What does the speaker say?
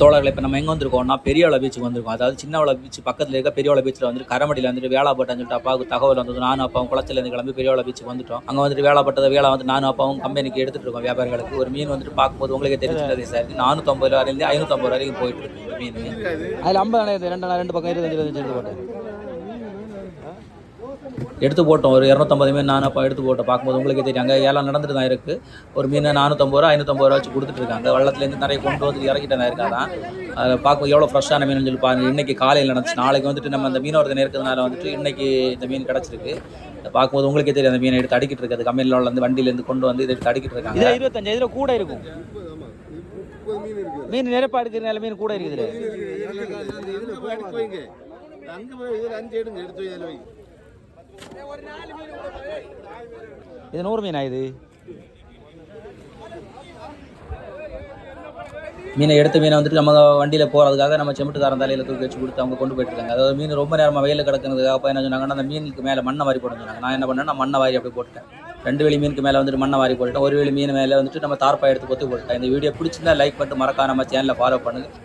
தோழர்கள் இப்போ நம்ம எங்கே வந்திருக்கோம்னா பெரியவள பீச்சுக்கு வந்திருக்கோம். அதாவது சின்னவள பீச் பக்கத்தில் இருக்க பெரியவள பீச்சில் வந்துட்டு கரமடியில் வந்துட்டு வேளாப்பட்டன்னு சொல்லிட்டு அப்பாவுக்கு தகவல் வந்தது நானும் அப்பாவும் குளத்துலேருந்து கிளம்பி பெரியவள பீச்சுக்கு வந்துட்டோம். அங்கே வந்துட்டு வேளாப்பட்டதை வேலை வந்து நானும் அப்பாவும் கம்பெனிக்கு எடுத்துகிட்டு இருக்கோம் வியாபாரிகளுக்கு. ஒரு மீன் வந்துட்டு பார்க்கும்போது உங்களுக்கே தெரிஞ்சுட்டது சார் நானூற்றம்பது ரூபாயிலேருந்து ஐநூற்றம்பது வரைக்கும் போயிட்டு இருக்கு மீன். அதில் ஐம்பது ரெண்டு ரெண்டு பக்கம் இருபத்தஞ்சு இருபத்தஞ்சு போட்டேன் எடுத்து போட்டோம். ஒரு இரநூத்தம்பது மீன் நான் அப்போ எடுத்து போட்டோம். பார்க்கும்போது உங்களுக்கே தெரியும். அங்கே ஏலம் நடந்துட்டு தான் இருக்குது ஒரு மீன் நானூற்றம்பது ரூபா ஐநூற்றம்பது ரூபா வச்சு கொடுத்துட்டு இருக்காங்க. வெள்ளத்துலேருந்து நிறைய கொண்டு வந்து இறக்கிட்டு தான் இருக்காதான் அதை பார்க்கும் எவ்வளோ ஃப்ரெஷ்ஷான மீன் சொல்லி பாருங்க. இன்னைக்கு காலையில் நடந்துச்சு. நாளைக்கு வந்துட்டு நம்ம அந்த மீனவரத்தை இருக்கிறதுனால வந்துட்டு இன்னைக்கு இந்த மீன் கிடச்சிருக்கு. இதை பார்க்கும்போது உங்களுக்கே தெரியும். அந்த மீனை எடுத்து அடிக்கிட்டு இருக்குது. கம்பெனியில் வந்து வண்டியிலேருந்து கொண்டு வந்து இதை எடுத்து அடிக்கிட்டு இருக்காங்க. இதில் இருபத்தஞ்சு இதில் கூட இருக்கும். மீன் நிரப்பா எடுக்கிறதுனால மீன் கூட இருக்குது. இது நூறு மீனா இது? மீனை எடுத்த மீனை வந்துட்டு நம்ம வண்டியில் போகிறதுக்காக நம்ம செமிட்டுக்காரன் தலையில் தூக்கி வச்சு கொடுத்து அவங்க கொண்டு போயிட்டுருக்காங்க. அதாவது மீன் ரொம்ப நேரமாக வெயிலில் கிடக்கிறதுக்காக அப்போ என்ன சொன்னாங்கன்னா அந்த மீனுக்கு மேலே மண்ணை வாரி போட சொன்னாங்க. நான் என்ன பண்ணேன்னா மண்ணை வாரி அப்படி போட்டேன் ரெண்டு வெளி மீனுக்கு மேலே வந்துட்டு மண்ணை வாரி போட்டுட்டேன். ஒரு வெளி மீன் மேலே வந்துட்டு நம்ம தார்ப்பா எடுத்து கொத்து போட்டுட்டேன். இந்த வீடியோ பிடிச்சிருந்தா லைக் பண்ணிட்டு மறக்காம நம்ம சேனலை ஃபாலோ பண்ணுங்கள்